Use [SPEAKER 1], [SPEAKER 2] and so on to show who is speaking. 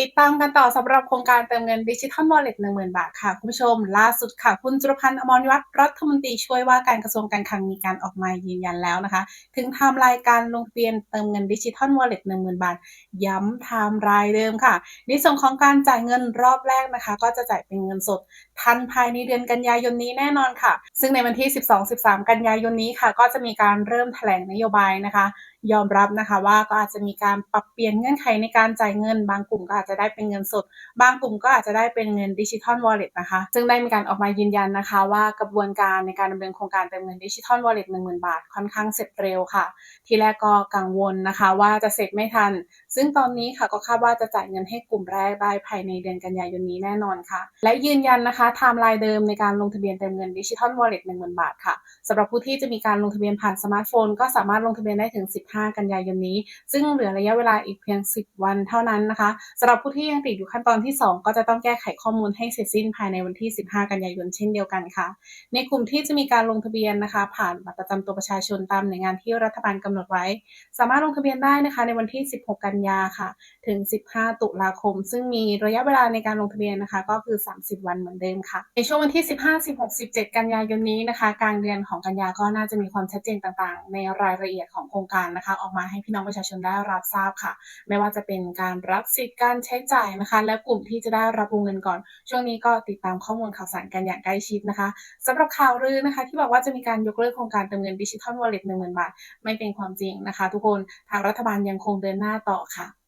[SPEAKER 1] ติดตามกันต่อสำหรับโครงการเติมเงินดิจิทัลวอลเล็ตหนึ่งหมื่นบาทค่ะ คุณผู้ชม ล่าสุดค่ะ คุณจุลพันธ์อมรวิวัฒน์รัฐมนตรีช่วยว่าการกระทรวงการคลังมีการออกมายืนยันแล้วนะคะ ถึงไทม์ไลน์การลงทะเบียนเติมเงินดิจิทัลวอลเล็ตหนึ่งหมื่นบาท ย้ำไทม์ไลน์เดิมค่ะ ในส่วนของการจ่ายเงินรอบแรกนะคะ ก็จะจ่ายเป็นเงินสด ทันภายในเดือนกันยายนนี้แน่นอนค่ะ ซึ่งในวันที่ 12-13 กันยายนนี้ค่ะ ก็จะมีการเริ่มแถลงนโยบายนะคะ ยอมรับนะคะว่าก็อาจจะมีการปรับเปลี่ยนเงื่อนไขในการจ่ายเงิน บางกลุ่มก็อาจจะได้เป็นเงินสด บางกลุ่มก็อาจจะได้เป็นเงินดิจิทัลวอลเล็ตนะคะ ซึ่งได้มีการออกมายืนยันนะคะ ว่ากระบวนการในการดำเนินโครงการเติมเงินดิจิทัลวอลเล็ตหนึ่งหมื่นบาทค่อนข้างเสร็จเร็วค่ะ ทีแรกก็กังวลนะคะ ว่าจะเสร็จไม่ทัน ซึ่งตอนนี้ค่ะก็คาดว่าจะจ่ายเงินให้กลุ่มแรกได้ภายในเดือนกันยายนนี้แน่นอนค่ะ และยืนยันนะคะไทม์ไลน์เดิมในการลงทะเบียนเติมเงินดิจิทัลวอลเล็ตหนึ่งหมื่นบาทค่ะสำหรับผู้ที่จะมีการลงทะเบียนผ่านสมาร์ทโฟน ก็สามารถลงทะเบียนได้ถึง 15กันยายนนี้ ซึ่งเหลือระยะเวลาอีกเพียง 10 วันเท่านั้นนะคะสำหรับผู้ที่ยังติดอยู่ขั้นตอนที่ 2 ก็จะต้องแก้ไขข้อมูลให้เสร็จสิ้นภายในวันที่ 15 กันยายนเช่นเดียวกันค่ะ ในกลุ่มที่จะมีการลงทะเบียนนะคะ ผ่านบัตรประจำตัวประชาชนตามหน่วยงานที่รัฐบาลกำหนดไว้ สามารถลงทะเบียนได้นะคะในวันที่ 16 กันยาค่ะ ถึง 15 ตุลาคม ซึ่งมีระยะเวลาในการลงทะเบียนนะคะ ก็คือ 30 วันเหมือนเดิมค่ะ ในช่วงวันที่ 15 16 17 กันยายนนี้นะคะ กลางเดือนของกันยาก็น่าจะมีความชัดเจนต่างๆ ในรายละเอียดของโครงการนะคะออกมาให้พี่น้องประชาชนได้รับทราบค่ะ ไม่ว่าจะเป็นการรับสิทธิ์การใช้จ่ายนะคะ และกลุ่มที่จะได้รับวงเงินก่อน ช่วงนี้ก็ติดตามข้อมูลข่าวสารกันอย่างใกล้ชิดนะคะสำหรับข่าวลือนะคะ ที่บอกว่าจะมีการยกเลิกโครงการเติมเงินดิจิทัลวอลเล็ตหนึ่งหมื่นบาท ไม่เป็นความจริงนะคะ ทุกคนทางรัฐบาลยังคงเดินหน้าต่อค่ะ